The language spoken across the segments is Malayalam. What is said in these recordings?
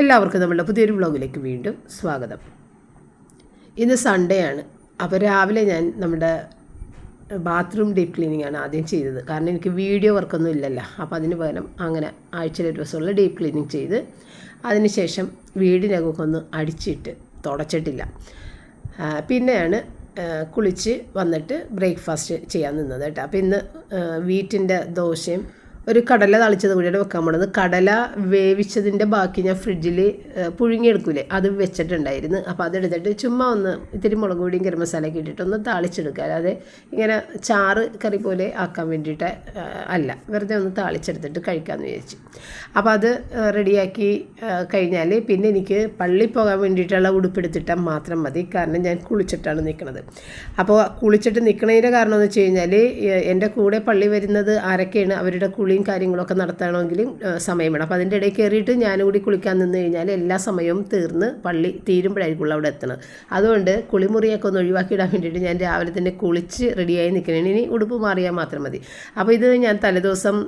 എല്ലാവർക്കും നമ്മളുടെ പുതിയൊരു വ്ളോഗിലേക്ക് വീണ്ടും സ്വാഗതം. ഇന്ന് സൺഡേ ആണ്. അപ്പോൾ രാവിലെ ഞാൻ നമ്മുടെ ബാത്റൂം ഡീപ്പ് ക്ലീനിങ് ആണ് ആദ്യം ചെയ്തത്. കാരണം എനിക്ക് വീഡിയോ വർക്കൊന്നും ഇല്ലല്ലോ. അപ്പോൾ അതിന് പകരം അങ്ങനെ ആഴ്ചയിലെ ദിവസമുള്ള ഡീപ്പ് ക്ലീനിങ് ചെയ്ത് അതിനുശേഷം വീടിനകമൊക്കെ ഒന്ന് അടിച്ചിട്ട് തുടച്ചിട്ടില്ല. പിന്നെയാണ് കുളിച്ച് വന്നിട്ട് ബ്രേക്ക്ഫാസ്റ്റ് ചെയ്യാൻ നിന്നത് കേട്ടോ. അപ്പോൾ ഇന്ന് വീറ്റിന്റെ ദോശയും ഒരു കടല തളിച്ചത് കൂടിയാണ് വെക്കാൻ പോണത്. കടല വേവിച്ചതിന്റെ ബാക്കി ഞാൻ ഫ്രിഡ്ജിൽ പുഴുങ്ങിയെടുക്കൂലേ അത് വെച്ചിട്ടുണ്ടായിരുന്നു. അപ്പോൾ അതെടുത്തിട്ട് ചുമ്മാ ഒന്ന് ഇത്തിരി മുളക് പൊടിയും ഗരം മസാലയൊക്കെ ഇട്ടിട്ട് ഒന്ന് താളിച്ചെടുക്കുക. അല്ലാതെ ഇങ്ങനെ ചാറ് കറി പോലെ ആക്കാൻ വേണ്ടിയിട്ട് അല്ല. വെറുതെ ഒന്ന് താളിച്ചെടുത്തിട്ട് കഴിക്കാമെന്ന് വിചാരിച്ചു. അപ്പോൾ അത് റെഡിയാക്കി കഴിഞ്ഞാൽ പിന്നെ എനിക്ക് പള്ളി പോകാൻ വേണ്ടിയിട്ടുള്ള ഉടുപ്പെടുത്തിട്ടാൽ മാത്രം മതി. കാരണം ഞാൻ കുളിച്ചിട്ടാണ് നിൽക്കുന്നത് അപ്പോൾ കുളിച്ചിട്ട് നിൽക്കുന്നതിന്റെ കാരണം എന്ന് വെച്ച് കഴിഞ്ഞാൽ എന്റെ കൂടെ പള്ളി വരുന്നത് ആരൊക്കെയാണ്? അവരുടെ കുളിയും കാര്യങ്ങളൊക്കെ നടത്തണമെങ്കിലും സമയം വേണം. അപ്പോൾ അതിന്റെ ഇടയിൽ കയറിയിട്ട് ഞാനും കൂടി കുളിക്കാൻ നിന്ന് കഴിഞ്ഞാൽ എല്ലാ സമയവും തീർന്ന് പള്ളി തീരുമ്പോഴായിരിക്കും അവിടെ എത്തണം. അതുകൊണ്ട് കുളിമുറിയൊക്കെ ഒന്ന് ഒഴിവാക്കിയിടാൻ വേണ്ടിയിട്ട് ഞാൻ രാവിലെ തന്നെ കുളിച്ച് റെഡിയായി നിൽക്കണേ ഇനി ഉടുപ്പ് മാറിയാൽ മാത്രം മതി. അപ്പോൾ ഇത് ഞാൻ തലേദിവസം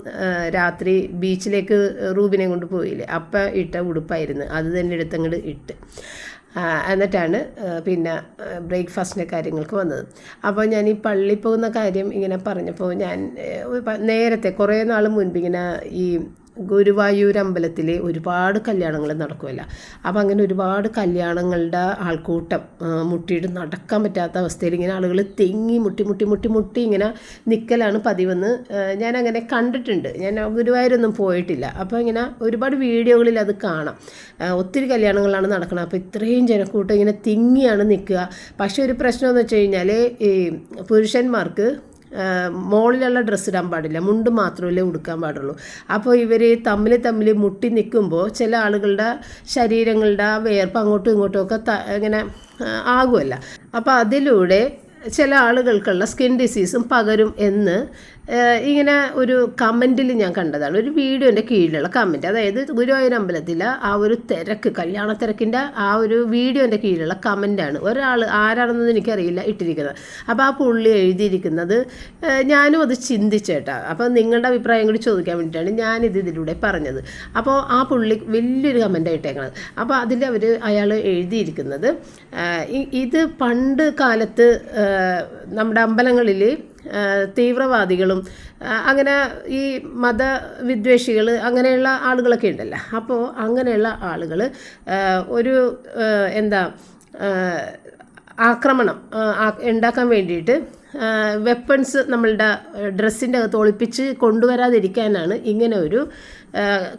രാത്രി ബീച്ചിലേക്ക് റൂബിനെ കൊണ്ട് പോയില്ലേ അപ്പം ഇട്ട ഉടുപ്പായിരുന്നു. അത് തന്നെ എടുത്തങ്ങോട്ട് ഇട്ട്. എന്നിട്ടാണ് പിന്നെ ബ്രേക്ക്ഫാസ്റ്റിന്റെ കാര്യങ്ങൾക്ക് വന്നത്. അപ്പോൾ ഞാൻ ഈ പള്ളി പോകുന്ന കാര്യം ഇങ്ങനെ പറഞ്ഞപ്പോൾ ഞാൻ നേരത്തെ കുറേ നാൾ മുൻപ് ഇങ്ങനെ ഈ ഗുരുവായൂർ അമ്പലത്തിൽ ഒരുപാട് കല്യാണങ്ങൾ നടക്കുമല്ല അപ്പോൾ അങ്ങനെ ഒരുപാട് കല്യാണങ്ങളുടെ ആൾക്കൂട്ടം മുട്ടിയിട്ട് നടക്കാൻ പറ്റാത്ത അവസ്ഥയിൽ ഇങ്ങനെ ആളുകൾ തെങ്ങി മുട്ടി മുട്ടി മുട്ടി മുട്ടി ഇങ്ങനെ നിൽക്കലാണ് പതിവെന്ന് ഞാൻ അങ്ങനെ കണ്ടിട്ടുണ്ട്. ഞാൻ ഗുരുവായൂരൊന്നും പോയിട്ടില്ല. അപ്പോൾ ഇങ്ങനെ ഒരുപാട് വീഡിയോകളിൽ അത് കാണാം. ഒത്തിരി കല്യാണങ്ങളാണ് നടക്കുന്നത് അപ്പോൾ ഇത്രയും ജനക്കൂട്ടം ഇങ്ങനെ തിങ്ങിയാണ് നിൽക്കുക. പക്ഷേ ഒരു പ്രശ്നം എന്ന് വെച്ച് കഴിഞ്ഞാൽ ഈ പുരുഷന്മാർക്ക് ആ, മുകളിലുള്ള ഡ്രസ്സ് ഇടാൻ പാടില്ല. മുണ്ട് മാത്രമല്ലേ ഉടുക്കാൻ പാടുള്ളൂ. അപ്പോൾ ഇവർ തമ്മിൽ തമ്മിൽ മുട്ടി നിൽക്കുമ്പോൾ ചില ആളുകളുടെ ശരീരങ്ങളുടെ വേർപ്പ് അങ്ങോട്ടും ഇങ്ങോട്ടും ഒക്കെ ഇങ്ങനെ ആകുമല്ല അപ്പോൾ അതിലൂടെ ചില ആളുകൾക്കുള്ള സ്കിൻ ഡിസീസും പകരും എന്ന് ഇങ്ങനെ ഒരു കമന്റിൽ ഞാൻ കണ്ടതാണ്. ഒരു വീഡിയോന്റെ കീഴിലുള്ള കമന്റ് അതായത് ഗുരുവായൂർ അമ്പലത്തിലെ ആ ഒരു തിരക്ക് കല്യാണ തിരക്കിന്റെ ആ ഒരു വീഡിയോന്റെ കീഴിലുള്ള കമന്റാണ് ഒരാൾ ആരാണെന്നൊന്നും എനിക്കറിയില്ല ഇട്ടിരിക്കുന്നത്. അപ്പോൾ ആ പുള്ളി എഴുതിയിരിക്കുന്നത് ഞാനും അത് ചിന്തിച്ചേട്ടാ. അപ്പോൾ നിങ്ങളുടെ അഭിപ്രായം കൂടി ചോദിക്കാൻ വേണ്ടിയിട്ടാണ് ഞാനിത് ഇതിലൂടെ പറഞ്ഞത്. അപ്പോൾ ആ പുള്ളി വലിയൊരു കമന്റ് ഇട്ടേക്കണത്. അപ്പോൾ അതിൽ അവർ അയാൾ എഴുതിയിരിക്കുന്നത് ഇത് പണ്ട് കാലത്ത് നമ്മുടെ അമ്പലങ്ങളിൽ തീവ്രവാദികളും അങ്ങനെ ഈ മതവിദ്വേഷികൾ അങ്ങനെയുള്ള ആളുകളൊക്കെ ഉണ്ടല്ലോ. അപ്പോൾ അങ്ങനെയുള്ള ആളുകൾ ഒരു എന്താ ആക്രമണം ഉണ്ടാക്കാൻ വേണ്ടിയിട്ട് വെപ്പൺസ് നമ്മളുടെ ഡ്രസ്സിന്റെ അകത്ത് ഒളിപ്പിച്ച് കൊണ്ടുവരാതിരിക്കാനാണ് ഇങ്ങനെ ഒരു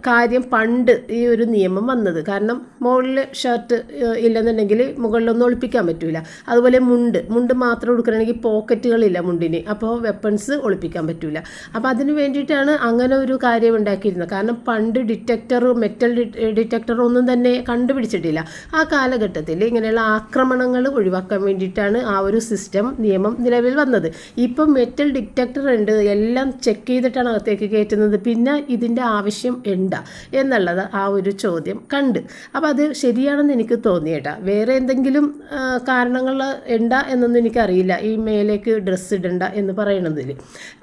കാര്യം പണ്ട് ഈ ഒരു നിയമം വന്നത്. കാരണം മുകളിൽ ഷർട്ട് ഇല്ലെന്നുണ്ടെങ്കിൽ മുകളിലൊന്നും ഒളിപ്പിക്കാൻ പറ്റില്ല അതുപോലെ മുണ്ട്. മുണ്ട് മാത്രം കൊടുക്കണമെങ്കിൽ പോക്കറ്റുകളില്ല മുണ്ടിന്. അപ്പോൾ വെപ്പൺസ് ഒളിപ്പിക്കാൻ പറ്റില്ല അപ്പോൾ അതിന് വേണ്ടിയിട്ടാണ് അങ്ങനെ ഒരു കാര്യം ഉണ്ടാക്കിയിരുന്നത്. കാരണം പണ്ട് ഡിറ്റക്ടർ മെറ്റൽ ഡിറ്റക്ടർ ഒന്നും തന്നെ കണ്ടുപിടിച്ചിട്ടില്ല. ആ കാലഘട്ടത്തിൽ ഇങ്ങനെയുള്ള ആക്രമണങ്ങൾ ഒഴിവാക്കാൻ വേണ്ടിയിട്ടാണ് ആ ഒരു സിസ്റ്റം നിയമം നിലവിൽ വന്നത്. ഇപ്പം മെറ്റൽ ഡിറ്റക്ടർ ഉണ്ട്. എല്ലാം ചെക്ക് ചെയ്തിട്ടാണ് അകത്തേക്ക് കയറ്റുന്നത്. പിന്നെ ഇതിന്റെ ആവശ്യം ഉണ്ടാ എന്നുള്ളത് ആ ഒരു ചോദ്യം കണ്ട്. അപ്പോൾ അത് ശരിയാണെന്ന് എനിക്ക് തോന്നിയേട്ടാ വേറെ എന്തെങ്കിലും കാരണങ്ങൾ ഉണ്ടാ എന്നൊന്നും എനിക്കറിയില്ല. ഈ മേലേക്ക് ഡ്രസ്സ് ഇടണ്ട എന്ന് പറയണതിൽ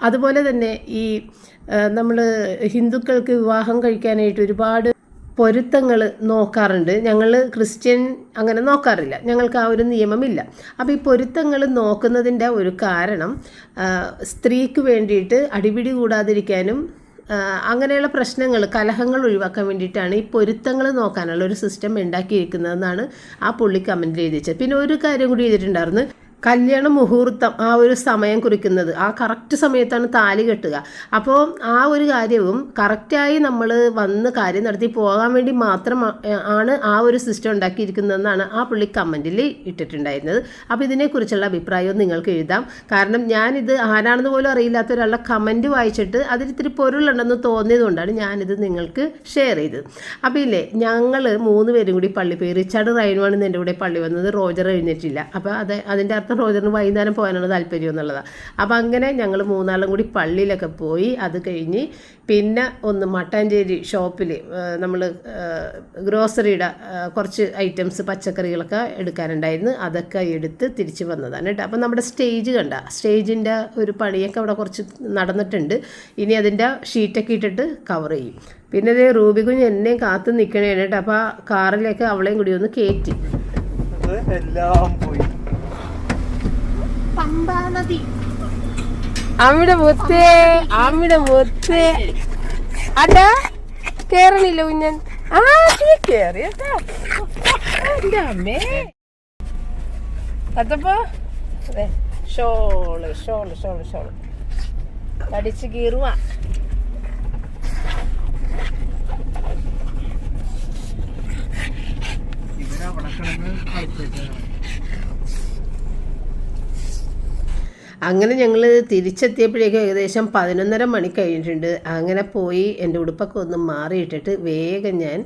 അതുപോലെ തന്നെ ഈ നമ്മൾ ഹിന്ദുക്കൾക്ക് വിവാഹം കഴിക്കാനായിട്ട് ഒരുപാട് പൊരുത്തങ്ങൾ നോക്കാറുണ്ട്. ഞങ്ങൾ ക്രിസ്ത്യൻ അങ്ങനെ നോക്കാറില്ല. ഞങ്ങൾക്ക് ആ ഒരു നിയമമില്ല. അപ്പോൾ ഈ പൊരുത്തങ്ങൾ നോക്കുന്നതിന്റെ ഒരു കാരണം സ്ത്രീക്ക് വേണ്ടിയിട്ട് അടിപിടി കൂടാതിരിക്കാനും അങ്ങനെയുള്ള പ്രശ്നങ്ങൾ കലഹങ്ങൾ ഒഴിവാക്കാൻ വേണ്ടിയിട്ടാണ് ഈ പൊരുത്തങ്ങൾ നോക്കാനുള്ള ഒരു സിസ്റ്റം ഉണ്ടാക്കിയിരിക്കുന്നതെന്നാണ് ആ പുള്ളി കമന്റിൽ എഴുതി വെച്ചത് പിന്നെ ഒരു കാര്യം കൂടി എഴുതിയിട്ടുണ്ടായിരുന്നു. കല്യാണ മുഹൂർത്തം ആ ഒരു സമയം കുറിക്കുന്നത്. ആ കറക്റ്റ് സമയത്താണ് താലി കെട്ടുക. അപ്പോൾ ആ ഒരു കാര്യവും കറക്റ്റായി നമ്മൾ വന്ന് കാര്യം നടത്തി പോകാൻ വേണ്ടി മാത്രം ആണ് ആ ഒരു സിസ്റ്റം ഉണ്ടാക്കിയിരിക്കുന്നതെന്നാണ് ആ പുള്ളി കമന്റിൽ ഇട്ടിട്ടുണ്ടായിരുന്നത്. അപ്പോൾ ഇതിനെക്കുറിച്ചുള്ള അഭിപ്രായവും നിങ്ങൾക്ക് എഴുതാം. കാരണം ഞാനിത് ആരാണെന്ന് പോലും അറിയില്ലാത്ത ഒരാളുടെ കമന്റ് വായിച്ചിട്ട് അതിൽ ഇത്തിരി പൊരുളുണ്ടെന്ന് തോന്നിയതുകൊണ്ടാണ് ഞാനിത് നിങ്ങൾക്ക് ഷെയർ ചെയ്തത്. അപ്പോൾ ഇല്ലേ ഞങ്ങൾ മൂന്ന് പേരും കൂടി പള്ളി പോയി. റിച്ചാർഡ് റൈനുവാണ് എന്റെ കൂടെ പള്ളി വന്നത്. റോജർ എഴുന്നേറ്റില്ല. അപ്പോൾ അത് അതിന്റെ എല്ലാവർക്കും റോജറിന് വൈകുന്നേരം പോകാനാണ് താല്പര്യം എന്നുള്ളതാണ് അപ്പോൾ അങ്ങനെ ഞങ്ങൾ മൂന്നാളും കൂടി പള്ളിയിലൊക്കെ പോയി അത് കഴിഞ്ഞ് പിന്നെ ഒന്ന് മട്ടാഞ്ചേരി ഷോപ്പിൽ നമ്മൾ ഗ്രോസറിയുടെ കുറച്ച് ഐറ്റംസ് പച്ചക്കറികളൊക്കെ എടുക്കാനുണ്ടായിരുന്നു. അതൊക്കെ എടുത്ത് തിരിച്ച് വന്നതാണ് കേട്ടോ. അപ്പോൾ നമ്മുടെ സ്റ്റേജ് കണ്ട സ്റ്റേജിന്റെ ഒരു പണിയൊക്കെ അവിടെ കുറച്ച് നടന്നിട്ടുണ്ട്. ഇനി അതിന്റെ ഷീറ്റൊക്കെ ഇട്ടിട്ട് കവർ ചെയ്യും. പിന്നെ ഇത് റൂബി കുഞ്ഞ് എന്നെയും കാത്തു നിൽക്കണേ കേട്ടോ. അപ്പോൾ ആ കാറിലേക്ക് അവളെയും കൂടി ഒന്ന് കയറ്റി എല്ലാം പോയി. അമ്മിടെ മുത്തേ അമ്മിടെ മുത്തേ. അട കേറണില്ല കുഞ്ഞൻ. ആ നീ കേറി എന്റെ അമ്മേ. അതപ്പോ? അതെ ഷോൾ ഷോൾ ഷോൾ ഷോൾ. കടിച്ച് കീറുവാ. അങ്ങനെ ഞങ്ങൾ തിരിച്ചെത്തിയപ്പോഴേക്കും ഏകദേശം പതിനൊന്നര മണി കഴിഞ്ഞിട്ടുണ്ട്. അങ്ങനെ പോയി എന്റെ ഉടുപ്പൊക്കെ ഒന്ന് മാറിയിട്ടിട്ട് വേഗം ഞാൻ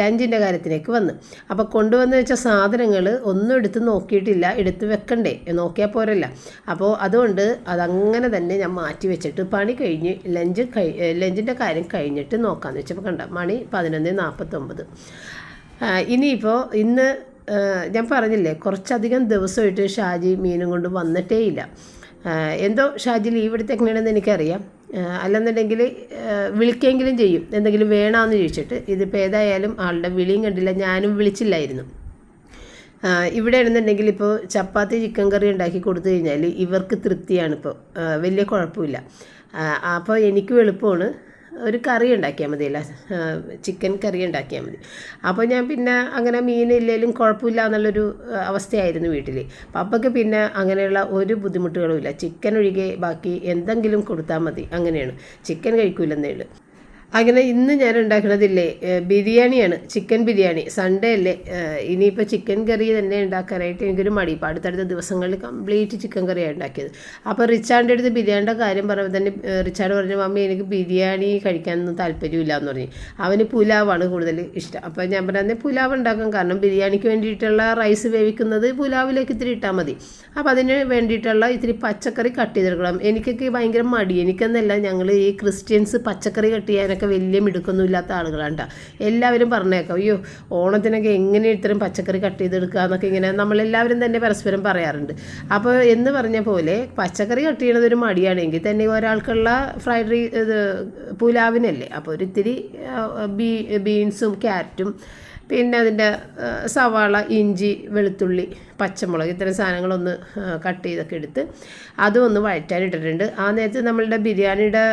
ലഞ്ചിന്റെ കാര്യത്തിലേക്ക് വന്ന്. അപ്പോൾ കൊണ്ടുവന്ന് വെച്ച സാധനങ്ങൾ ഒന്നും എടുത്ത് നോക്കിയിട്ടില്ല. എടുത്ത് വെക്കണ്ടേ? നോക്കിയാൽ പോരല്ല. അപ്പോൾ അതുകൊണ്ട് അതങ്ങനെ തന്നെ ഞാൻ മാറ്റി വെച്ചിട്ട് പണി കഴിഞ്ഞ് ലഞ്ച് കഴി ലഞ്ചിന്റെ കാര്യം കഴിഞ്ഞിട്ട് നോക്കാമെന്ന് വെച്ചപ്പോൾ കണ്ട? മണി പതിനൊന്ന് നാൽപ്പത്തൊമ്പത്. ഇനിയിപ്പോൾ ഇന്ന് ഞാൻ പറഞ്ഞില്ലേ കുറച്ചധികം ദിവസമായിട്ട് ഷാജി മീനും കൊണ്ട് വന്നിട്ടേ ഇല്ല എന്തോ ഷാജി ലീവ് എടുത്തേക്കണെന്ന് എനിക്കറിയാം. അല്ലെന്നുണ്ടെങ്കിൽ വിളിക്കെങ്കിലും ചെയ്യും. എന്തെങ്കിലും വേണമെന്ന് ചോദിച്ചിട്ട്. ഇതിപ്പോൾ ഏതായാലും ആളുടെ വിളിയും കണ്ടില്ല. ഞാനും വിളിച്ചില്ലായിരുന്നു. ഇവിടെ ആണെന്നുണ്ടെങ്കിൽ ഇപ്പോൾ ചപ്പാത്തി ചിക്കൻ കറി ഉണ്ടാക്കി കൊടുത്തു കഴിഞ്ഞാൽ ഇവർക്ക് തൃപ്തിയാണിപ്പോൾ വലിയ കുഴപ്പമില്ല. അപ്പോൾ എനിക്കും എളുപ്പമാണ്. ഒരു കറി ഉണ്ടാക്കിയാൽ മതിയല്ല ചിക്കൻ കറി ഉണ്ടാക്കിയാൽ മതി. അപ്പോൾ ഞാൻ പിന്നെ അങ്ങനെ മീൻ ഇല്ലെങ്കിലും കുഴപ്പമില്ല എന്നുള്ളൊരു അവസ്ഥയായിരുന്നു വീട്ടിൽ പപ്പയ്ക്ക് പിന്നെ അങ്ങനെയുള്ള ഒരു ബുദ്ധിമുട്ടുകളും ഇല്ല ചിക്കൻ ഒഴികെ ബാക്കി എന്തെങ്കിലും കൊടുത്താൽ മതി. അങ്ങനെയാണ്. ചിക്കൻ കഴിക്കൂലെന്നേ ഉള്ളൂ. അങ്ങനെ ഇന്ന് ഞാൻ ഉണ്ടാക്കണതില്ലേ ഏഹ് ബിരിയാണിയാണ് ചിക്കൻ ബിരിയാണി. സൺഡേ അല്ലേ ഇനിയിപ്പോൾ ചിക്കൻ കറി തന്നെ ഉണ്ടാക്കാനായിട്ട് എനിക്കൊരു മടി. ഇപ്പോൾ അടുത്തടുത്ത ദിവസങ്ങളിൽ കംപ്ലീറ്റ് ചിക്കൻ കറിയാണ് ഉണ്ടാക്കിയത്. അപ്പോൾ റിച്ചാർഡിന്റെ അടുത്ത് ബിരിയാണിയുടെ കാര്യം പറയുമ്പോൾ തന്നെ റിച്ചാർഡ് പറഞ്ഞു മമ്മി എനിക്ക് ബിരിയാണി കഴിക്കാനൊന്നും താല്പര്യമില്ല എന്ന് പറഞ്ഞു. അവന് പുലാവാണ് കൂടുതൽ ഇഷ്ടം. അപ്പോൾ ഞാൻ പറഞ്ഞത് പുലാവ് ഉണ്ടാക്കാം. കാരണം ബിരിയാണിക്ക് വേണ്ടിയിട്ടുള്ള റൈസ് വേവിക്കുന്നത് പുലാവിലേക്ക് ഇത്തിരി ഇട്ടാൽ മതി. അപ്പോൾ അതിന് വേണ്ടിയിട്ടുള്ള ഇത്തിരി പച്ചക്കറി കട്ട് ചെയ്തെടുക്കണം. എനിക്കൊക്കെ ഭയങ്കര മടി. എനിക്കെന്നല്ല ഞങ്ങൾ ഈ ക്രിസ്ത്യൻസ് പച്ചക്കറി കട്ട് ചെയ്യാനൊക്കെ വലിയ മിടുക്കൊന്നും ഇല്ലാത്ത ആളുകളാണ് കേട്ടോ എല്ലാവരും പറഞ്ഞേക്കാം. അയ്യോ ഓണത്തിനൊക്കെ എങ്ങനെ ഇത്തരം പച്ചക്കറി കട്ട് ചെയ്തെടുക്കുക എന്നൊക്കെ ഇങ്ങനെ നമ്മളെല്ലാവരും തന്നെ പരസ്പരം പറയാറുണ്ട്. അപ്പോൾ എന്ന് പറഞ്ഞ പോലെ പച്ചക്കറി കട്ട് ചെയ്യണത് ഒരു മടിയാണെങ്കിൽ തന്നെ ഒരാൾക്കുള്ള ഫ്രൈഡ് റൈ ഇത് പുലാവിനല്ലേ? അപ്പോൾ ഒരു ഇത്തിരി ആ, ബീ ബീൻസും ക്യാരറ്റും പിന്നെ അതിന്റെ സവാള ഇഞ്ചി വെളുത്തുള്ളി പച്ചമുളക് ഇത്തരം സാധനങ്ങളൊന്ന് കട്ട് ചെയ്തൊക്കെ എടുത്ത് അതും ഒന്ന് വഴറ്റാനിട്ടിട്ടുണ്ട് ആ നേരത്തെ നമ്മളുടെ ബിരിയാണിയുടെ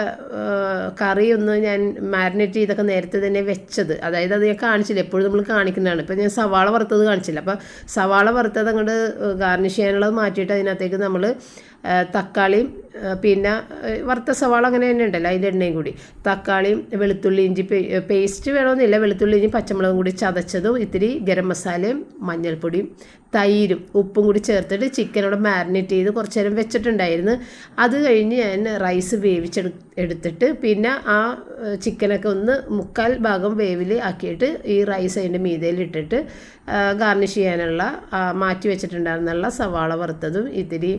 കറി ഒന്ന് ഞാൻ മാരിനേറ്റ് ചെയ്തൊക്കെ നേരത്തെ തന്നെ വെച്ചത്. അതായത് അത് ഞാൻ കാണിച്ചില്ല എപ്പോഴും നമ്മൾ കാണിക്കുന്നതാണ്. ഇപ്പം ഞാൻ സവാള വറുത്തത് കാണിച്ചില്ല. അപ്പോൾ സവാള വറുത്തത് അങ്ങോട്ട് ഗാർണിഷ് ചെയ്യാനുള്ളത് മാറ്റിയിട്ട് അതിനകത്തേക്ക് നമ്മൾ തക്കാളിയും പിന്നെ വറുത്ത സവാള അങ്ങനെ തന്നെ ഉണ്ടല്ലോ അതിന്റെ എണ്ണയും കൂടി. തക്കാളിയും വെളുത്തുള്ളി ഇഞ്ചി പേസ്റ്റ് വേണമെന്നില്ല. വെളുത്തുള്ളി ഇഞ്ചി പച്ചമുളകും കൂടി ചതച്ചതും ഇത്തിരി ഗരം മസാലയും മഞ്ഞൾപ്പൊടിയും തൈരും ഉപ്പും കൂടി ചേർത്തിട്ട് ചിക്കനോട് മാരിനേറ്റ് ചെയ്ത് കുറച്ച് നേരം വെച്ചിട്ടുണ്ടായിരുന്നു. അത് കഴിഞ്ഞ് ഞാൻ റൈസ് വേവിച്ചെടു എടുത്തിട്ട് പിന്നെ ആ ചിക്കനൊക്കെ ഒന്ന് മുക്കാൽ ഭാഗം വേവിൽ ആക്കിയിട്ട് ഈ റൈസ് അതിന്റെ മീതയിൽ ഇട്ടിട്ട് ഗാർണിഷ് ചെയ്യാനുള്ള മാറ്റി വെച്ചിട്ടുണ്ടായിരുന്നുള്ള സവാള വറുത്തതും ഇത്തിരി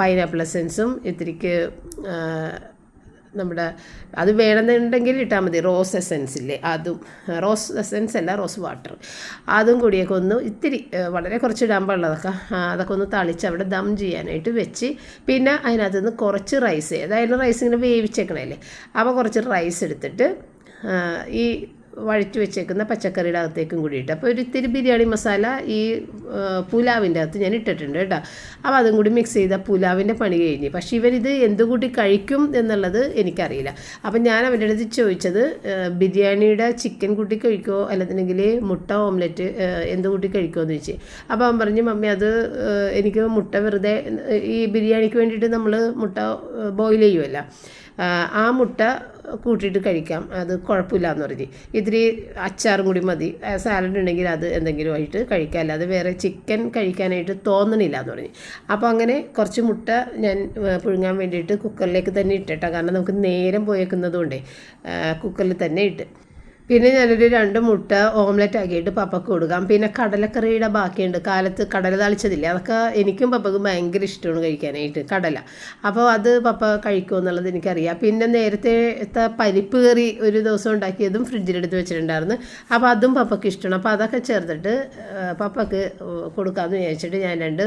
പൈനാപ്പിൾ എസൻസും ഇത്തിരിക്ക് നമ്മുടെ അത് വേണമെന്നുണ്ടെങ്കിൽ ഇട്ടാൽ മതി. റോസ് എസൻസ് ഇല്ലേ? അതും. റോസ് എസൻസ് അല്ല റോസ് വാട്ടർ അതും കൂടിയൊക്കെ ഒന്ന് ഇത്തിരി വളരെ കുറച്ച് ഇടാൻ പാടുള്ളതൊക്കെ അതൊക്കെ ഒന്ന് തളിച്ച് അവിടെ ദം ചെയ്യാനായിട്ട് വെച്ച് പിന്നെ അതിനകത്ത് നിന്ന് കുറച്ച് റൈസ് ഏതായാലും റൈസ് ഇങ്ങനെ വേവിച്ചേക്കണല്ലേ? അപ്പോൾ കുറച്ച് റൈസ് എടുത്തിട്ട് ഈ വഴറ്റി വെച്ചേക്കുന്ന പച്ചക്കറിയുടെ അകത്തേക്കും കൂടി ഇട്ട് അപ്പോൾ ഒരു ഇത്തിരി ബിരിയാണി മസാല ഈ പുലാവിന്റെ അകത്ത് ഞാൻ ഇട്ടിട്ടുണ്ട് കേട്ടോ. അപ്പോൾ അതും കൂടി മിക്സ് ചെയ്ത പുലാവിന്റെ പണി കഴിഞ്ഞ്. പക്ഷേ ഇവരിത് എന്തുകൂട്ടി കഴിക്കും എന്നുള്ളത് എനിക്കറിയില്ല. അപ്പം ഞാൻ അവന്റെ അടുത്ത് ചോദിച്ചത് ബിരിയാണിയുടെ ചിക്കൻ കൂട്ടി കഴിക്കുമോ അല്ലെന്നുണ്ടെങ്കിൽ മുട്ട ഓംലെറ്റ് എന്ത് കൂട്ടി കഴിക്കുമോ എന്ന് ചോദിച്ചു. അപ്പോൾ അവൻ പറഞ്ഞു മമ്മി അത് എനിക്ക് മുട്ട വെറുതെ ഈ ബിരിയാണിക്ക് വേണ്ടിയിട്ട് നമ്മൾ മുട്ട ബോയിൽ ചെയ്യുമല്ലോ ആ മുട്ട കൂട്ടിയിട്ട് കഴിക്കാം. അത് കുഴപ്പമില്ല എന്ന് പറഞ്ഞ്. ഇത്തിരി അച്ചാറും കൂടി മതി. സാലഡ് ഉണ്ടെങ്കിൽ അത് എന്തെങ്കിലും ആയിട്ട് കഴിക്കാം. അല്ലാതെ വേറെ ചിക്കൻ കഴിക്കാനായിട്ട് തോന്നണില്ല എന്ന് പറഞ്ഞ്. അപ്പോൾ അങ്ങനെ കുറച്ച് മുട്ട ഞാൻ പുഴുങ്ങാൻ വേണ്ടിയിട്ട് കുക്കറിലേക്ക് തന്നെ ഇട്ടിട്ടാണ് കാരണം നമുക്ക് നേരം പോയേക്കുന്നതുകൊണ്ടേ കുക്കറിൽ തന്നെ ഇട്ട്. പിന്നെ ഞാനൊരു രണ്ട് മുട്ട ഓംലെറ്റ് ആക്കിയിട്ട് പപ്പക്ക് കൊടുക്കാം. പിന്നെ കടലക്കറിയുടെ ബാക്കിയുണ്ട്. കാലത്ത് കടല തളിച്ചതില്ല? അതൊക്കെ എനിക്കും പപ്പക്കും ഭയങ്കര ഇഷ്ടമാണ് കഴിക്കാനായിട്ട് കടല. അപ്പോൾ അത് പപ്പ കഴിക്കുമോ എന്നുള്ളത് എനിക്കറിയാം. പിന്നെ നേരത്തെ പരിപ്പ് കറി ഒരു ദിവസം ഉണ്ടാക്കിയതും ഫ്രിഡ്ജിലെടുത്ത് വെച്ചിട്ടുണ്ടായിരുന്നു. അപ്പോൾ അതും പപ്പക്ക് ഇഷ്ടമാണ്. അപ്പോൾ അതൊക്കെ ചേർത്തിട്ട് പപ്പക്ക് കൊടുക്കാമെന്ന് വിചാരിച്ചിട്ട് ഞാൻ രണ്ട്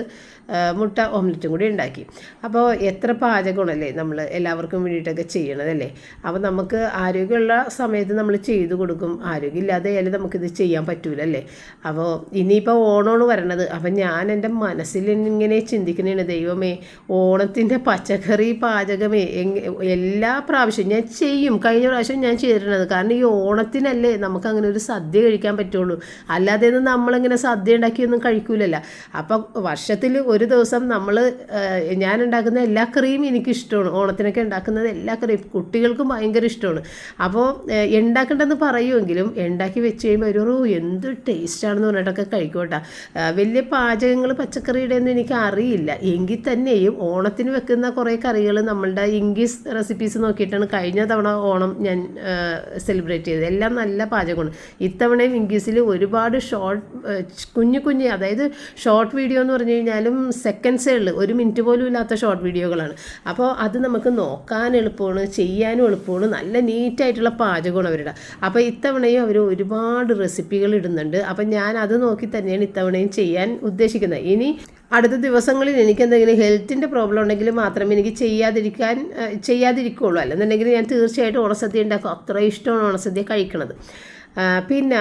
മുട്ട ഓംലെറ്റും കൂടി ഉണ്ടാക്കി. അപ്പോൾ എത്ര പാചകമാണല്ലേ നമ്മൾ എല്ലാവർക്കും വേണ്ടിയിട്ടൊക്കെ ചെയ്യണതല്ലേ? അപ്പോൾ നമുക്ക് ആരോഗ്യമുള്ള സമയത്ത് നമ്മൾ ചെയ്തു കൊടുക്കും. ആരോഗ്യമില്ലാതെ ആയാലും നമുക്കിത് ചെയ്യാൻ പറ്റൂലല്ലേ? അപ്പോൾ ഇനിയിപ്പോൾ ഓണമാണ് വരണത്. അപ്പം ഞാൻ എന്റെ മനസ്സിൽ ഇങ്ങനെ ചിന്തിക്കുന്നതാണ്. ദൈവമേ ഓണത്തിന്റെ പച്ചക്കറി പാചകമേ എല്ലാ പ്രാവശ്യവും ഞാൻ ചെയ്യും. കഴിഞ്ഞ പ്രാവശ്യം ഞാൻ ചെയ്തിട്ടുള്ളത് കാരണം ഈ ഓണത്തിനല്ലേ നമുക്ക് അങ്ങനെ ഒരു സദ്യ കഴിക്കാൻ പറ്റുള്ളൂ. അല്ലാതെ ഒന്നും നമ്മളിങ്ങനെ സദ്യ ഉണ്ടാക്കിയൊന്നും കഴിക്കൂലല്ലോ. അപ്പം വർഷത്തിൽ ഒരു ദിവസം നമ്മൾ ഞാൻ ഉണ്ടാക്കുന്ന എല്ലാ കറിയും എനിക്കിഷ്ടമാണ് ഓണത്തിനൊക്കെ ഉണ്ടാക്കുന്നത് എല്ലാ കറിയും കുട്ടികൾക്കും ഭയങ്കര ഇഷ്ടമാണ്. അപ്പോൾ ഉണ്ടാക്കണ്ടെന്ന് പറയുമെങ്കിലും ഉണ്ടാക്കി വെച്ച് കഴിയുമ്പോൾ ഒരു "ഓ, എന്ത് ടേസ്റ്റാണെന്ന് പറഞ്ഞിട്ടൊക്കെ കഴിക്കോട്ടാ വലിയ പാചകങ്ങൾ പച്ചക്കറിയുടെ ഒന്നും എനിക്ക് അറിയില്ല. എങ്കിൽ തന്നെയും ഓണത്തിന് വെക്കുന്ന കുറേ കറികൾ നമ്മളുടെ ഇംഗ്ലീഷ് റെസിപ്പീസ് നോക്കിയിട്ടാണ് കഴിഞ്ഞ തവണ ഓണം ഞാൻ സെലിബ്രേറ്റ് ചെയ്തത്. എല്ലാം നല്ല പാചകമാണ്. ഇത്തവണയും ഇംഗ്ലീഷിൽ ഒരുപാട് ഷോർട്ട് കുഞ്ഞു കുഞ്ഞ് അതായത് ഷോർട്ട് വീഡിയോ എന്ന് പറഞ്ഞു കഴിഞ്ഞാലും സെക്കൻഡ്സേ ഉള്ളൂ. ഒരു മിനിറ്റ് പോലും ഇല്ലാത്ത ഷോർട്ട് വീഡിയോകളാണ് അപ്പോൾ അത് നമുക്ക് നോക്കാൻ എളുപ്പമാണ് ചെയ്യാനും എളുപ്പമാണ്. നല്ല നീറ്റായിട്ടുള്ള പാചകമാണ് അവരുടെ. അപ്പോൾ ഇത്തവണയും അവർ ഒരുപാട് റെസിപ്പികൾ ഇടുന്നുണ്ട്. അപ്പം ഞാൻ അത് നോക്കി തന്നെയാണ് ഇത്തവണയും ചെയ്യാൻ ഉദ്ദേശിക്കുന്നത്. ഇനി അടുത്ത ദിവസങ്ങളിൽ എനിക്ക് എന്തെങ്കിലും ഹെൽത്തിന്റെ പ്രോബ്ലം ഉണ്ടെങ്കിൽ മാത്രമേ എനിക്ക് ചെയ്യാതിരിക്കാൻ ചെയ്യാതിരിക്കുകയുള്ളൂ അല്ലെന്നുണ്ടെങ്കിൽ ഞാൻ തീർച്ചയായിട്ടും ഉണസദ്യ ഉണ്ടാക്കും. അത്ര ഇഷ്ടമാണ് ഉണസദ്യ കഴിക്കണത്. പിന്നെ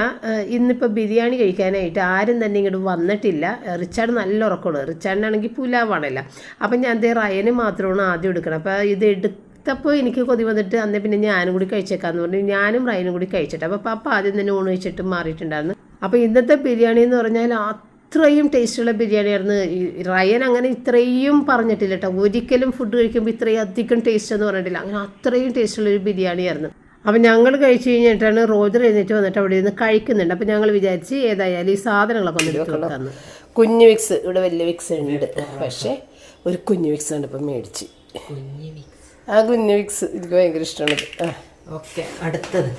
ഇന്നിപ്പോൾ ബിരിയാണി കഴിക്കാനായിട്ട് ആരും തന്നെ ഇങ്ങോട്ട് വന്നിട്ടില്ല. റിച്ചാർഡ് നല്ല ഉറക്കമാണ്. റിച്ചാർഡിനാണെങ്കിൽ പുലാവാണല്ലോ. അപ്പം ഞാൻ ദേ റയന് മാത്രമാണ് ആദ്യം എടുക്കണം അപ്പോൾ ഇത് എടുത്തപ്പോൾ എനിക്ക് കൊതി വന്നിട്ട് അന്ന് പിന്നെ ഞാനും കൂടി കഴിച്ചേക്കാന്ന് പറഞ്ഞു. ഞാനും റൈനും കൂടി കഴിച്ചിട്ട്. അപ്പോൾ പപ്പ ആദ്യം തന്നെ ഊണ് കഴിച്ചിട്ട് മാറിയിട്ടുണ്ടായിരുന്നു. അപ്പോൾ ഇന്നത്തെ ബിരിയാണി എന്ന് പറഞ്ഞാൽ അത്രയും ടേസ്റ്റുള്ള ബിരിയാണിയായിരുന്നു. റയൻ അങ്ങനെ ഇത്രയും പറഞ്ഞിട്ടില്ല കേട്ടോ. ഒരിക്കലും ഫുഡ് കഴിക്കുമ്പോൾ ഇത്രയും അധികം ടേസ്റ്റ് എന്ന് പറഞ്ഞിട്ടില്ല. അങ്ങനെ അത്രയും ടേസ്റ്റുള്ള ഒരു ബിരിയാണിയായിരുന്നു. അപ്പം ഞങ്ങൾ കഴിച്ചു കഴിഞ്ഞിട്ടാണ് റോജർ എഴുന്നേറ്റ് വന്നിട്ട് അവിടെ ഇരുന്ന് കഴിക്കുന്നുണ്ട്. അപ്പം ഞങ്ങൾ വിചാരിച്ച് ഏതായാലും ഈ സാധനങ്ങളൊക്കെ ഒന്ന് എടുത്ത് വെക്കാമെന്ന് കുഞ്ഞു മിക്സ് ഇവിടെ വലിയ മിക്സ് ഉണ്ട്. പക്ഷേ ഒരു കുഞ്ഞു മിക്സ് ആണ് ഇപ്പം മേടിച്ച് ആ വിക്സ് എനിക്ക് ഭയങ്കര ഇഷ്ടമാണത് ഓക്കെ അടുത്തത്.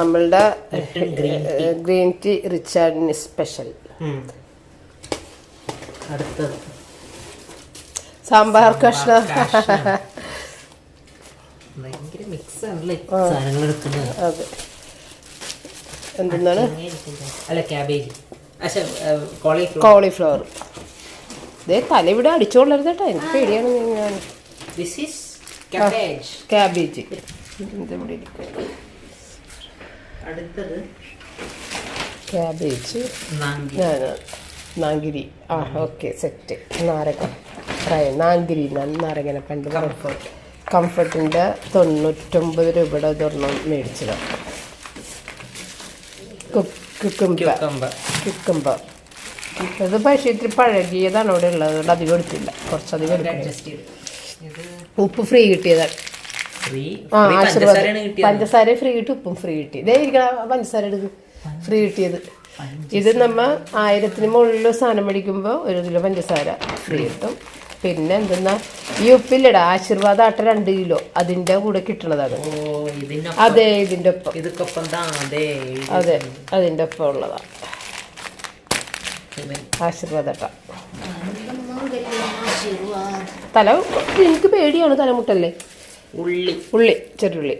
നമ്മളുടെ ഗ്രീൻ ടീ റിച്ചാർഡിന് സ്പെഷ്യൽ അടുത്തത്. സാമ്പാർ കഷ്ണം. ഭയങ്കര മിക്സ് ആണല്ലേ സാധനങ്ങൾ എടുക്കുന്നത്? അതെ. എന്തെന്നാണ്? അല്ല ക്യാബേജ് കോളിഫ്ലവർ ഇതേ തല ഇവിടെ അടിച്ചോളരുത് കേട്ടോ. എനിക്ക് പേടിയാണ് ഞാൻ ക്യാബേജ് ക്യാബേജ് ഇതിവിടെ അടുത്തത് നാങ്കിരി. ആ ഓക്കെ സെറ്റ് നാരങ്ങ. ഫ്രൈ നാങ്കിരി നാരങ്ങന പണ്ട് കംഫർട്ട് കംഫർട്ടിന്റെ തൊണ്ണൂറ്റൊമ്പത് രൂപയുടെ ഇതൊരെണ്ണം മേടിച്ചതാണ് കുക്കുംബ കുക്കുംബ ഇത് പക്ഷേ ഇത്തിരി പഴകിയതാണ് അവിടെ ഉള്ളത്. അതുകൊണ്ട് അധികം എടുത്തില്ല. കുറച്ചധികം എടുക്കുന്നു ഉപ്പ് ഫ്രീ കിട്ടിയതാണ്. ആ ആശീർവാദം. പഞ്ചസാര ഫ്രീ കിട്ടി ഉപ്പും ഫ്രീ കിട്ടി. ഇതേ ഇരിക്കണ പഞ്ചസാര എടുക്കും. ഫ്രീ കിട്ടിയത്. ഇത് നമ്മ ആയിരത്തിന് മുകളിൽ സാധനം മേടിക്കുമ്പോൾ ഒരു കിലോ പഞ്ചസാര ഫ്രീ കിട്ടും. പിന്നെ എന്തെന്നാ ഈ ഉപ്പില്ലട ആശീർവാദ ആട്ട രണ്ട് കിലോ. അതിന്റെ കൂടെ കിട്ടണതാണ്. അതെ ഇതിന്റെ ഒപ്പം അതെ അതിന്റെ ഒപ്പം ഉള്ളതാണ് ആശീർവാദ ആട്ട തല എനിക്ക് പേടിയാണ് തലമുട്ടല്ലേ? ഉള്ളി. ഉള്ളി ചെറുള്ളി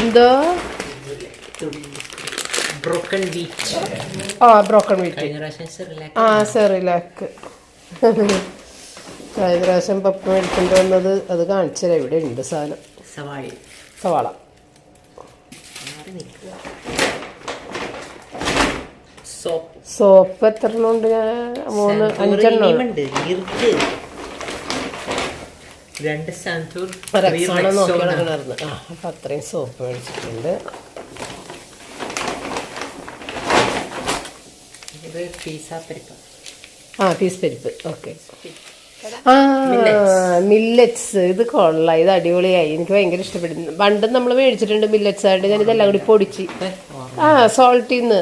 എന്തോ? ബ്രോക്കൺ ബീച്ച് ആ ബ്രോക്കൺ വീറ്റ് കഴിഞ്ഞ പ്രാവശ്യം സെറിലാക്ക് ആ സെറിലാക്ക് കഴിഞ്ഞ പ്രാവശ്യം പപ്പ മേടിക്കേണ്ടി വന്നത് അത് കാണിച്ചുതരാം ഇവിടെ ഉണ്ട് സാധനം. സവാള. സവാള. സോപ്പ്. സോപ്പ് എത്ര ഉണ്ട്? ഞാൻ മൂന്ന് അഞ്ചെണ്ണം രണ്ട് സാന്തൂർ റെക്സോണ നോക്കി നടക്കണമായിരുന്നു അപ്പം അത്രയും സോപ്പ് മേടിച്ചിട്ടുണ്ട്. ഇത് പിസ പരിപ്പ്. ആ പീസ് പരിപ്പ്. ഓക്കെ. ആ മില്ലറ്റ്സ്. ഇത് കൊള്ളാം. ഇത് അടിപൊളിയായി. എനിക്ക് ഭയങ്കര ഇഷ്ടപ്പെടുന്നു. പണ്ട് നമ്മൾ മേടിച്ചിട്ടുണ്ട് മില്ലറ്റ്സ് ആയിട്ട് ഞാൻ ഇതെല്ലാം കൂടി പൊടിച്ച്. ആ സോൾട്ടിന്ന്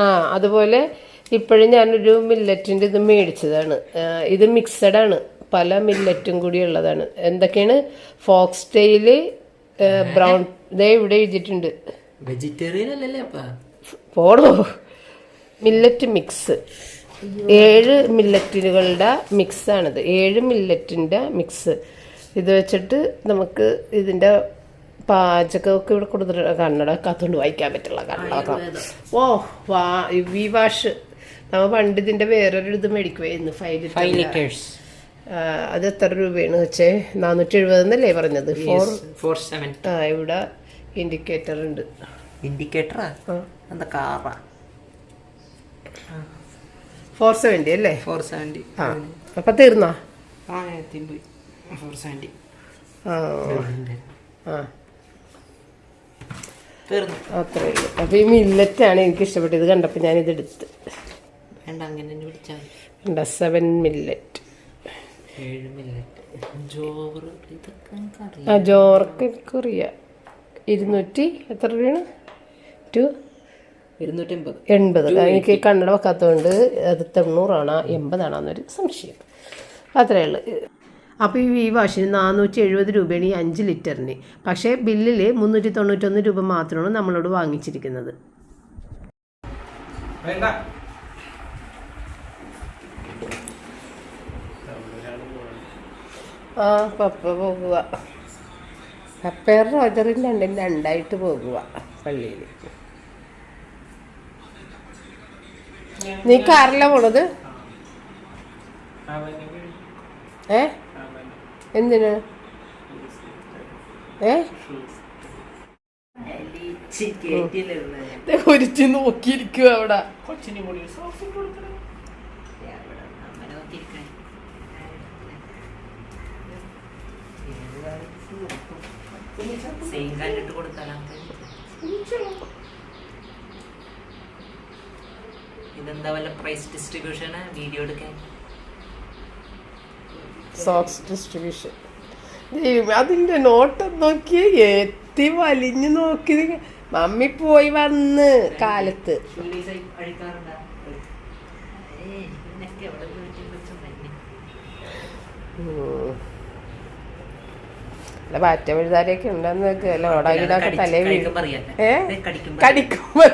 ആ അതുപോലെ ഇപ്പോഴും ഞാനൊരു മില്ലറ്റിന്റെ ഇത് മേടിച്ചതാണ്. ഇത് മിക്സഡ് ആണ് പല മില്ലറ്റും കൂടി ഉള്ളതാണ്. എന്തൊക്കെയാണ്? ഫോക്സ് ടെയിൽ ബ്രൗൺ ഇതേ ഇവിടെ എഴുതിയിട്ടുണ്ട്. വെജിറ്റേറിയൻ അല്ലല്ലേ പോടോ. മില്ലറ്റ് മിക്സ് ഏഴ് മില്ലറ്റുകളുടെ മിക്സ് മിക്സാണിത് ഏഴ് മില്ലറ്റിന്റെ മിക്സ് ഇത് വെച്ചിട്ട് നമുക്ക് ഇതിന്റെ പാചകമൊക്കെ ഇവിടെ കൊടുത്തിട്ട് കണ്ണട കത്തുകൊണ്ട് വായിക്കാൻ പറ്റുള്ള കണ്ണടക്കം ഓ വാ വി വാഷ്. നമ്മ പണ്ട് ഇതിന്റെ വേറൊരു ഇത് മേടിക്കുമായിരുന്നു ഫൈവ് ഫൈവ് ലിറ്റർ ലിറ്റേഴ്സ് അത് എത്ര രൂപയാണ് വെച്ചേ? നാനൂറ്റി എഴുപത് എന്നല്ലേ പറഞ്ഞത്? ഫോർ ഫോർ സെവൻ ആ ഇവിടെ ഇൻഡിക്കേറ്റർ ഉണ്ട്. ഇൻഡിക്കേറ്ററാ എന്താ കാറാ ഫോർ സെവന്റി അല്ലേ? ഫോർ സെവന്റി ആ. അപ്പം തീർന്നാ? ആ എത്തിപ്പോയി. ഫോർ സെവന്റി ആ. ആ. അത്രേ ഉള്ളൂ. അപ്പോൾ ഈ മില്ലറ്റാണ് എനിക്ക് ഇഷ്ടപ്പെട്ടത്. കണ്ടപ്പോൾ ഞാനിത് എടുത്ത് വേണ്ട അങ്ങനെ വിളിച്ചാൽ വേണ്ട സെവൻ മില്ലറ്റ് ഏഴ് മില്ലറ്റ് ജോറ് ഇതൊക്കെ എനിക്കറിയാം ആ ജോർക്ക് എനിക്കറിയാം. ഇരുന്നൂറ്റി എത്ര രൂപയാണ്? ടു ഇരുന്നൂറ്റമ്പത്. എൺപത്. എനിക്ക് കണ്ണട വെക്കാത്തതുകൊണ്ട് അത് തൊണ്ണൂറാണോ എൺപതാണോന്നൊരു സംശയം. അത്രേ ഉള്ളൂ. അപ്പോൾ ഈ വി വാഷിന് നാനൂറ്റി എഴുപത് രൂപയാണ് ഈ അഞ്ച് ലിറ്ററിന്. പക്ഷേ ബില്ലിൽ മുന്നൂറ്റി തൊണ്ണൂറ്റൊന്ന് രൂപ മാത്രമാണ് നമ്മളോട് വാങ്ങിച്ചിരിക്കുന്നത്. വേണ്ട. ആ പപ്പ പോകുക പപ്പയും റോജറും രണ്ടും രണ്ടായിട്ട് പോകുക പള്ളിയിൽ നീ കാറിലാണ് പോണത്? ഏ? എന്തിന്? ഏ? ഒരിച്ച് നോക്കിയിരിക്കുക അവിടെ. ഇതെന്താ വല്ല പ്രൈസ് ഡിസ്ട്രിബ്യൂഷനാ വീഡിയോ എടുക്കാൻ? സോക്സ് ഡിസ്ട്രിബ്യൂഷൻ അതിന്റെ നോട്ടം നോക്കി എത്തി വലിഞ്ഞു നോക്കി മമ്മി പോയി വന്ന് കാലത്ത്. അല്ല പാറ്റ വഴുതാരൊക്കെ ഉണ്ടെന്ന് തലേ കടിക്കുമ്പോ അറിയാലോ. ഏ? കടിക്കും കടിക്കുമ്പോ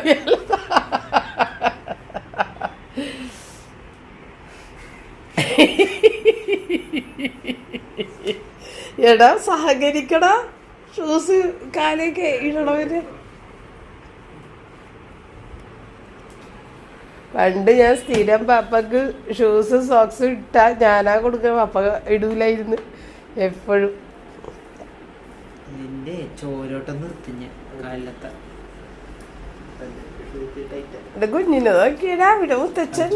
എടാ സഹകരിക്കടാ. ഷൂസ് കാലൊക്കെ ഇടണവര് പണ്ട് ഞാൻ സ്ഥിരം പപ്പക്ക് ഷൂസ് സോക്സ് ഇട്ടാ ഞാനാ കൊടുക്കുക പപ്പ ഇടൂലായിരുന്നു എപ്പോഴും. നിന്റെ ചോരോട്ടം നിർത്തിഞ്ഞ കാലത്തെ എന്റെ കുഞ്ഞിനെ നോക്കിയടാ അവിടെ മുത്തച്ഛൻ.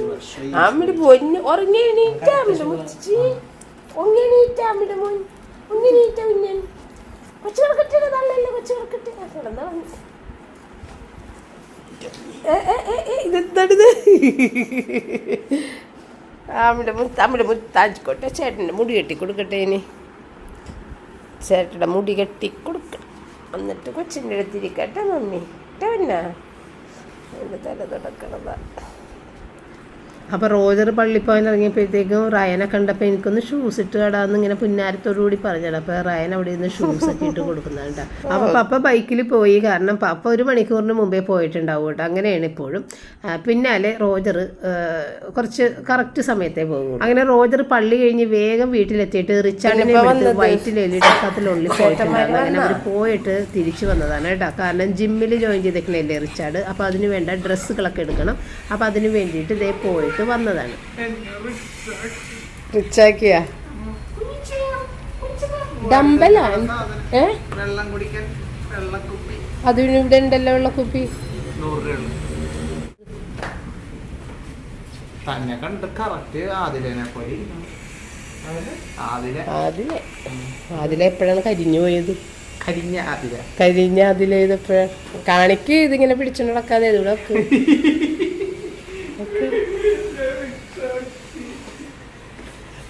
അമ്മിടെ പൊന്ന് ഉറങ്ങിയണീറ്റ അമ്മിടെ മുത്തച്ഛി ഉറങ്ങിയണീറ്റ അമ്മിടെ മോൻ ഉറങ്ങിയണീറ്റ കുഞ്ഞൻ കൊച്ചു കിടക്കട്ടെ നല്ലല്ലേ കൊച്ചു കിടക്കട്ടെ കിടന്നാ ഇതെന്താണിത് അമ്മിടെ മുത്ത് അമ്മിടെ മുത്താഞ്ചിക്കോട്ടെ ചേട്ടന്റെ മുടി കെട്ടി കൊടുക്കട്ടെ ഇനി. ചേട്ടന്റെ മുടി കെട്ടി കൊടുക്കണം. എന്നിട്ട് കൊച്ചിന്റെ അടുത്തിരിക്കട്ടെ മമ്മി. കേട്ടോ എന്റെ തല തുടക്കണതാ. അപ്പോൾ റോജർ പള്ളിപ്പോയിൻ ഇറങ്ങിയപ്പോഴത്തേക്കും റയനെ കണ്ടപ്പോൾ എനിക്കൊന്ന് ഷൂസ് ഇട്ട് കടാന്ന് ഇങ്ങനെ പിന്നാരത്തോടുകൂടി പറഞ്ഞത്. അപ്പോൾ റയൻ അവിടെ നിന്ന് ഷൂസ് ഒക്കെ ഇട്ട് കൊടുക്കുന്നുണ്ട് അപ്പോൾ പപ്പ ബൈക്കിൽ പോയി. കാരണം പപ്പ ഒരു മണിക്കൂറിന് മുമ്പേ പോയിട്ടുണ്ടാവും കേട്ടോ അങ്ങനെയാണ് ഇപ്പോഴും. പിന്നാലെ റോജർ കുറച്ച് കറക്റ്റ് സമയത്തേ പോകും അങ്ങനെ റോജർ പള്ളി കഴിഞ്ഞ് വേഗം വീട്ടിലെത്തിയിട്ട് റിച്ചാർഡിനെ വയറ്റിൽ എലിടക്കത്തിലുള്ളിൽ പോയിട്ടുണ്ടായിരുന്നു. അങ്ങനെ അവർ പോയിട്ട് തിരിച്ചു വന്നതാണ് കേട്ടോ കാരണം ജിമ്മിൽ ജോയിൻ ചെയ്തേക്കണല്ലേ റിച്ചാർഡ്? അപ്പോൾ അതിന് വേണ്ട ഡ്രസ്സുകളൊക്കെ എടുക്കണം. അപ്പോൾ അതിന് വേണ്ടിയിട്ട് ഇതേ പോയിട്ട് വന്നതാണ്. റിച്ചാക്കിയ ഡമ്പലാ ഏ? വെള്ളം കുടിക്കാൻ വെള്ളക്കുപ്പി. അതിന് ഇവിടെ ഉണ്ടല്ലോ വെള്ളക്കുപ്പി? തന്നെ കണ്ട് കറക്റ്റ് ആദിലേനെ പോലെ. ആദിലെ എപ്പോഴാണ് കരിഞ്ഞു പോയത്? കരിഞ്ഞ ആദില കരിഞ്ഞ ആദില ഇതെപ്പോഴാണ് കാണിക്ക് ഇതിങ്ങനെ പിടിച്ചു നടക്കാതെ ഇവിടെ.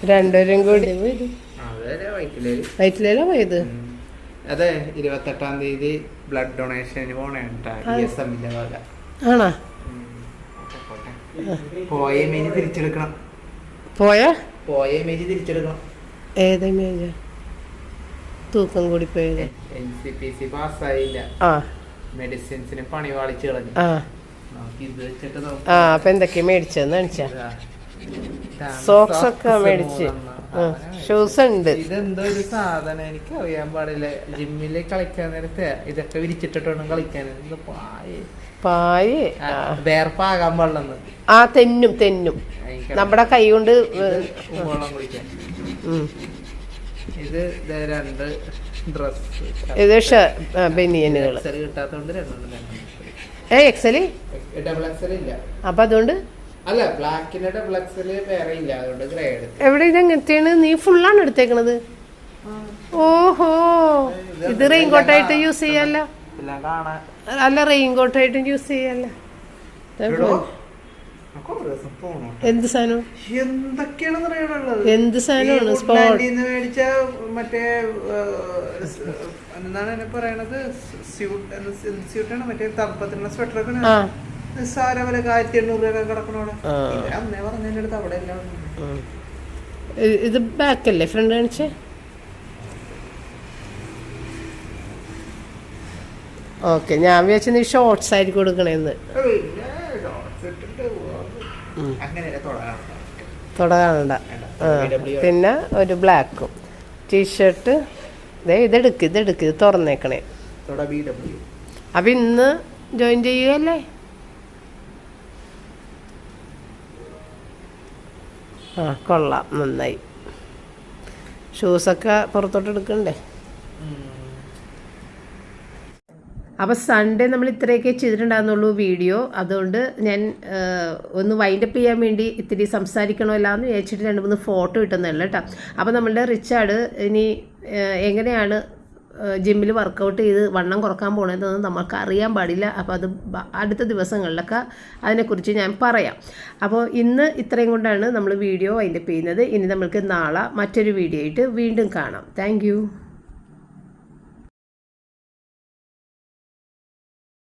രണ്ടുപേരും കൂടി. പോയത് വയറ്റിലല്ലോ പോയത്? അതെ ഇരുപത്തെട്ടാം തീയതി ബ്ലഡ് ഡൊണേഷന് പോണേ ആണോ. പോയ മേനി തിരിച്ചെടുക്കണം. പോയ? പോയ മേനി തിരിച്ചെടുക്കണം. ഏതാ ഇമേജ്? തൂക്കം കൂടി പോയത്. എൻ സി പി സി പാസ്സായില്ല. ആ. മെഡിസിൻസിന് പണി വാളിച്ചു കളഞ്ഞു. ആ അപ്പൊ എന്തൊക്കെയാ മേടിച്ചതെന്ന് കാണിച്ചാ. സോക്സ് ഒക്കെ മേടിച്ച്. ഷൂസ് ഉണ്ട്. ഇതെന്തോ ഒരു സാധനം എനിക്ക് അറിയാൻ പാടില്ല. ജിമ്മിൽ കളിക്കാൻ നേരത്തെ ഇതൊക്കെ വിരിച്ചിട്ടിട്ട് വേണം കളിക്കാൻ പായ്. വേർപ്പാകാൻ പാടില്ലെന്ന്. ആ തെന്നും തെന്നും. നമ്മുടെ കൈ കൊണ്ട്. ഇത് രണ്ട് ഡ്രസ് ഇത് ഷ ബനിയനുകൾ കിട്ടാത്തോണ്ട് രണ്ടെണ്ണം ഏ എക്സൽ ഡബിൾ എക്സൽ ഇല്ല. അപ്പം അതുകൊണ്ട്? അല്ല ബ്ലാക്കിന്റെ ഡബിൾ എക്സൽ വേറെ ഇല്ല. അതുകൊണ്ട് ഗ്രേ എടുത്തു. എവിടെ ഇത് എങ്ങനത്തെയാണ്? നീ ഫുള്ളാണ് എടുത്തേക്കണത്. ഓഹോ. ഇത് റെയിൻകോട്ടായിട്ട് യൂസ് ചെയ്യല്ല. അല്ല റെയിൻ അല്ല റെയിൻകോട്ടായിട്ടും യൂസ് ചെയ്യാല്ല എടോ, നമുക്ക് ഒരു ദിവസം പോണം എന്ത് സാധനം? എന്തൊക്കെയാണ് പറയാനുള്ളത് എന്ത് സാധനമാണ്? സ്പോട്ട്. മേടിച്ച മറ്റേ ഏഹ്, സ്- എന്താണ് അതിനെ പറയണത്? സ്യൂട്ട് സ്യൂട്ടാണ്? മറ്റേ തണുപ്പത്തിനുള്ള സ്വെറ്റർ ഒക്കെ ആ. നിസ്സാര വില ആയിരത്തി എണ്ണൂറ് രൂപ കിടക്കണോടെ ആ. ഇവർ അന്നേ പറഞ്ഞതിന്റെ അടുത്ത് അവിടെ എല്ലാം ഉണ്ട്. ഉം. ഇത് ബാക്കല്ലേ? ഫ്രണ്ട് കാണിച്ചേ. ഓക്കെ ഞാൻ വിചാരിച്ചു നീ ഷോർട്സ് ആയിരിക്കും കൊടുക്കണേന്ന് തുടങ്ങാം ആ പിന്നെ ഒരു ബ്ലാക്കും. ടീഷർട്ട് ദേ ഇതെടുക്ക് ഇതെടുക്ക് ഇത് തുറന്നേക്കണേ. ഡബ്ല്യു അപ്പം ഇന്ന് ജോയിൻ ചെയ്യുകയല്ലേ? ആ കൊള്ളാം. നന്നായി. ഷൂസൊക്കെ പുറത്തോട്ട് എടുക്കണ്ടേ അപ്പോൾ സൺഡേ നമ്മൾ ഇത്രയൊക്കെ ചെയ്തിട്ടുണ്ടാകുന്നുള്ളൂ വീഡിയോ. അതുകൊണ്ട് ഞാൻ ഒന്ന് വൈൻഡപ്പ് ചെയ്യാൻ വേണ്ടി ഇത്തിരി സംസാരിക്കണമല്ലോ എന്ന് വിചാരിച്ചിട്ട് രണ്ട് മൂന്ന് ഫോട്ടോ കിട്ടുന്നതല്ല കേട്ടോ അപ്പോൾ നമ്മളുടെ റിച്ചാർഡ് ഇനി എങ്ങനെയാണ് ജിമ്മിൽ വർക്കൗട്ട് ചെയ്ത് വണ്ണം കുറയ്ക്കാൻ പോണതെന്ന് നമുക്ക് അറിയാൻ പാടില്ല. അപ്പോൾ അത് അടുത്ത ദിവസങ്ങളിലൊക്കെ അതിനെക്കുറിച്ച് ഞാൻ പറയാം. അപ്പോൾ ഇന്ന് ഇത്രയും കൊണ്ടാണ് നമ്മൾ വീഡിയോ വൈൻഡപ്പ് ചെയ്യുന്നത്. ഇനി നമ്മൾക്ക് നാളെ മറ്റൊരു വീഡിയോ ആയിട്ട് വീണ്ടും കാണാം. താങ്ക്